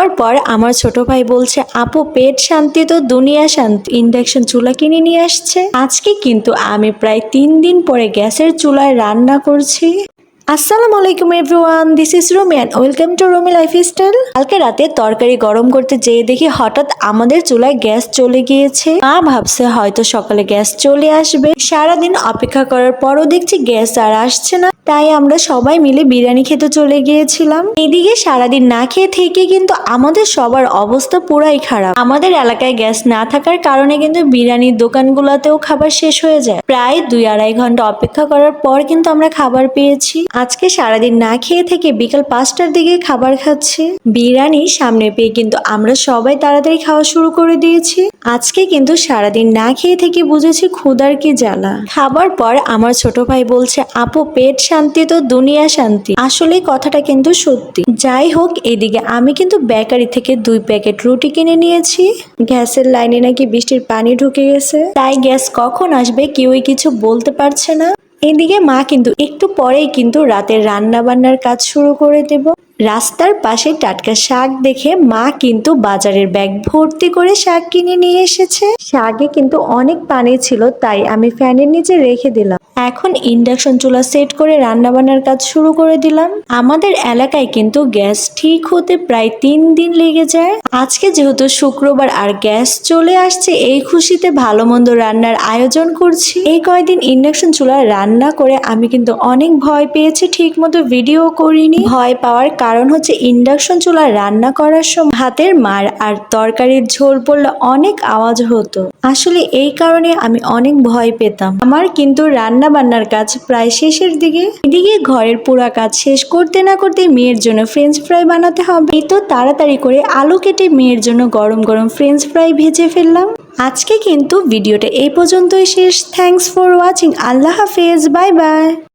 তারপর আমার ছোট ভাই বলছে, আপু, পেট শান্তি তো, দুনিয়া শান্তি। ইন্ডাকশন চুলা কিনে নিয়ে আসছে। আজকে কিন্তু আমি প্রায় তিন দিন পরে গ্যাসের চুলায় রান্না করছি। আসসালামু আলাইকুম everyone this is Rumi and welcome to Rumi lifestyle কালকে রাতে তরকারি গরম করতে যেয়ে দেখি হঠাৎ আমাদের চুলায় গ্যাস চলে গিয়েছে। মা ভাবছে হয়তো সকালে গ্যাস চলে আসবে। সারাদিন অপেক্ষা করার পরও দেখছি গ্যাস আর আসছে না। তাই আমরা সবাই মিলে বিরিয়ানি খেতে চলে গিয়েছিলাম। এদিকে সারাদিন না খেয়ে থেকে কিন্তু আমাদের সবার অবস্থা পুরাই খারাপ। আমাদের এলাকায় গ্যাস না থাকার কারণে কিন্তু বিরিয়ানির দোকানগুলোতেও খাবার শেষ হয়ে যায়। প্রায় দুই আড়াই ঘণ্টা অপেক্ষা করার পর কিন্তু আমরা খাবার পেয়েছি। আজকে সারাদিন না খেয়ে থেকে বিকাল পাঁচটার দিকে খাবার খাচ্ছি। বিরিয়ানি সামনে পেয়ে কিন্তু আমরা সবাই তাড়াতাড়ি খাওয়া শুরু করে দিয়েছি। আজকে কিন্তু সারাদিন না খেয়ে থেকে বুঝেছি ক্ষুধার কি জ্বালা। খাবার পর আমার ছোট ভাই বলছে, আপু, পেট শান্তি তো দুনিয়া শান্তি। আসলে কথাটা কিন্তু সত্যি। যাই হোক, এদিকে আমি কিন্তু বেকারি থেকে দুই প্যাকেট রুটি কিনে নিয়েছি। গ্যাসের লাইনে নাকি বৃষ্টির পানি ঢুকে গেছে। তাই গ্যাস কখন আসবে কেউই কিছু বলতে পারছে না। এদিকে মা কিন্তু একটু পরেই কিন্তু রাতের রান্না বান্নার কাজ শুরু করে দেব। রাস্তার পাশে টাটকা শাক দেখে মা কিন্তু বাজারের ব্যাগ ভর্তি করে শাক কিনে নিয়ে এসেছে। শাকে কিন্তু অনেক পানি ছিল, তাই আমি ফ্যানের নিচে রেখে দিলাম। এখন ইন্ডাকশন চুলা সেট করে রান্না বান্নার কাজ শুরু করে দিলাম। আমাদের এলাকায় কিন্তু গ্যাস ঠিক হতে প্রায় তিন দিন লেগে যায়। আজকে যেহেতু শুক্রবার আর গ্যাস চলে আসছে, এই খুশিতে ভালো মন্দ রান্নার আয়োজন করছি। এই কয়দিন ইন্ডাকশন চুলা রান্না করে আমি কিন্তু অনেক ভয় পেয়েছি ঠিক মতো ভিডিও করিনি। ভয় পাওয়ার কারণ হচ্ছে ইন্ডাকশন চুলা রান্না করার সময় হাতের মার আর তরকারির ঝোল পড়লে অনেক আওয়াজ হতো। আসলে এই কারণে আমি অনেক ভয় পেতাম। আমার কিন্তু রান্না বান্নার কাজ প্রায় শেষের দিকে। এদিকে ঘরের পুরা কাজ শেষ করতে না করতে মেয়ের জন্য ফ্রেঞ্চ ফ্রাই বানাতে হবে। তো তাড়াতাড়ি করে আলু কেটে মেয়ের জন্য গরম গরম ফ্রেঞ্চ ফ্রাই ভেজে ফেললাম। আজকে কিন্তু ভিডিওটা এই পর্যন্তই শেষ। থ্যাংকস ফর ওয়াচিং আল্লাহ হাফেজ। Bye bye